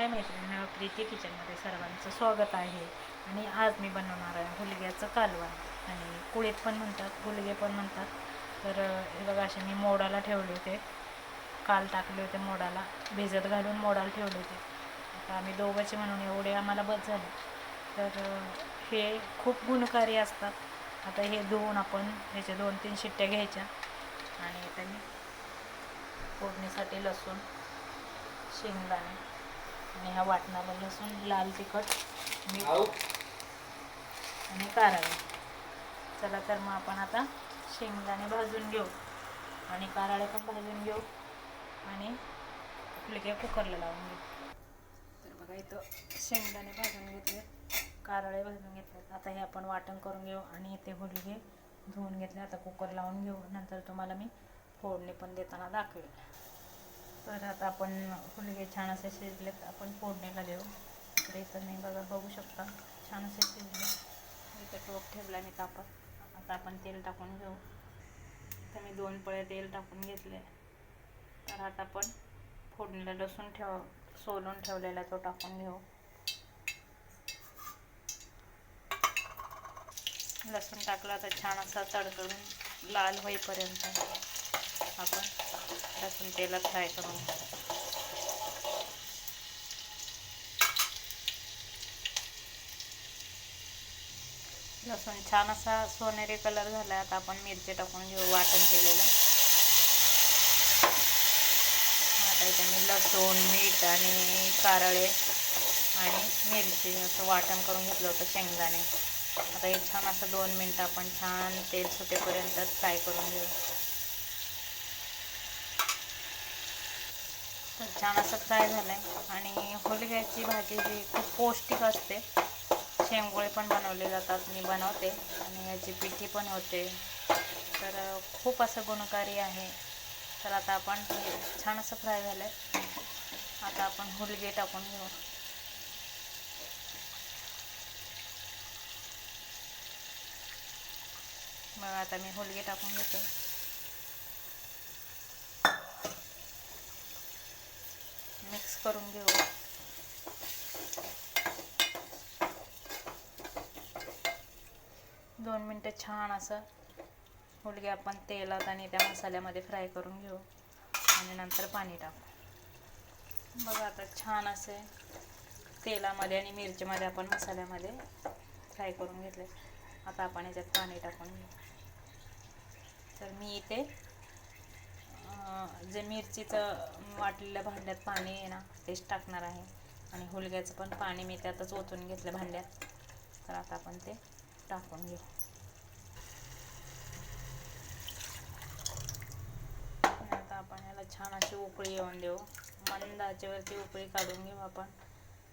हाय मैत्रिणी प्रीती किचनमध्ये सर्वांचं स्वागत आहे. आणि आज मी बनवणार आहे हुलग्याचं कालवण आणि कुळीत पण म्हणतात हुलगे पण म्हणतात. तर हे बघा असे मी मोडाला ठेवले होते. काल टाकले होते मोडाला भिजत घालून मोडाला ठेवले होते. आता आम्ही दोघंचे म्हणून एवढे आम्हाला बस झाले. तर हे खूप गुणकारी असतात. आता हे धुवून आपण ह्याच्या दोन तीन शिट्ट्या घ्यायच्या. आणि त्यांनी फोडणीसाठी लसूण शेंगदाणे आणि ह्या वाटणाला लसूण लाल तिखट मीठ आणि कारळे. चला तर मग आपण आता शेंगदाणे भाजून घेऊ आणि कारळे पण भाजून घेऊ आणि आपले कुकरला लावून घेऊ. तर बघा इथं शेंगदाणे भाजून घेतले कारळे भाजून घेतले आता हे आपण वाटण करून घेऊ आणि इथे हुलगे धुवून घेतले. आता कुकर लावून घेऊ. नंतर तुम्हाला मी फोडणी पण देताना दाखवेल. तर आता आपण हुलगे छान असे शिजलेत आपण फोडणीला देऊ. इकडे इथं नाही बघा बघू शकता. छान असे शिजले. इथं टोप ठेवला मी तापत आता आपण तेल टाकून घेऊ. इथं मी दोन पळे तेल टाकून घेतले. तर आता आपण फोडणीला लसूण ठेव सोलून ठेवलेला तो टाकून घेऊ. लसूण टाकला तर छान असा तडतडून लाल होईपर्यंत. आपण लसूण तेलात फ्राय करून घेऊ. लसूण छान असा सोनेरी कलर झाला आता आपण मिरची टाकून घेऊ वाटण केलेलं. आता इथे मी लसूण मीठ आणि कारळे आणि मिरची असं वाटण करून घेतलं होतं शेंगदाणे. आता हे छान असं दोन मिनटं आपण छान तेल सुटेपर्यंत फ्राय करून घेऊ. तर छान असं फ्राय झालं आहे आणि होलग्याची भाजी ही खूप पौष्टिक असते शेंगोळे पण बनवले जातात मी बनवते. आणि याची पिठी पण होते. तर खूप असं गुणकारी आहे. तर आता आपण हे छान असं फ्राय झालं आहे आता आपण हुलगे टाकून घेऊ. मग आता मी हुलगे टाकून घेते. मिक्स करून घेऊ. दोन मिनटं छान असं मुलगी आपण तेलात आणि त्या मसाल्यामध्ये फ्राय करून घेऊ. आणि नंतर पाणी टाकू. बघा आता छान असे तेलामध्ये आणि मिरचीमध्ये आपण मसाल्यामध्ये फ्राय करून घेतले. आता आपण याच्यात पाणी टाकून घेऊ. तर मी इथे जे मिरचीचं वाटलेल्या भांड्यात पाणी आहे ना तेच टाकणार आहे. आणि हुलग्याचं पण पाणी मी त्यातच ओतून घेतलं भांड्यात. तर आता आपण ते टाकून घेऊ. आता आपण याला छान अशी उकळी येऊन देऊ. मंद उकळी काढून घेऊ आपण.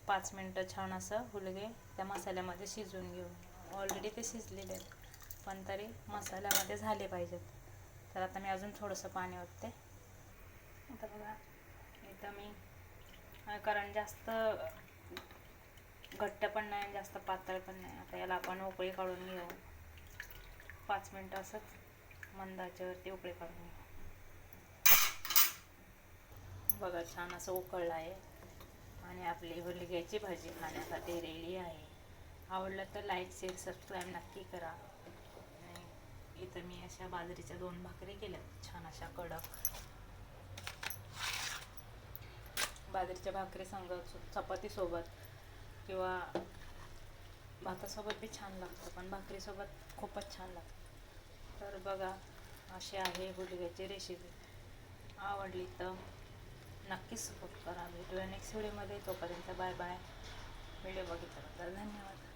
पाच मिनटं छान असं हुलगे त्या मसाल्यामध्ये शिजवून घेऊ. ऑलरेडी ते शिजलेले आहेत पण तरी मसाल्यामध्ये झाले पाहिजेत. तर आता मी अजून थोडंसं पाणी ओतते. आता बघा इथं मी कारण जास्त घट्ट पण नाही जास्त पातळ पण नाही. आता याला आपण उकळी काढून घेऊ. पाच मिनटं असंच मंदाच्यावरती उकळी काढून घेऊ. बघा छान असं उकळलं आहे. आणि आपली हुलग्याची भाजी खाण्यासाठी रेडी आहे. आवडलं तर लाईक शेअर सबस्क्राईब नक्की करा. इथं मी अशा बाजरीच्या दोन भाकरी केल्या छान अशा कडक. बाजरीच्या भाकरी संग चपातीसोबत किंवा भातासोबत बी छान लागतं पण भाकरीसोबत खूपच छान लागतं. तर बघा अशी आहे हुलग्याची रेसिपी आवडली तर नक्कीच सपोर्ट करा. भेटूया नेक्स्ट व्हिडिओमध्ये तोपर्यंत बाय बाय व्हिडिओ बघितल्याबद्दल धन्यवाद.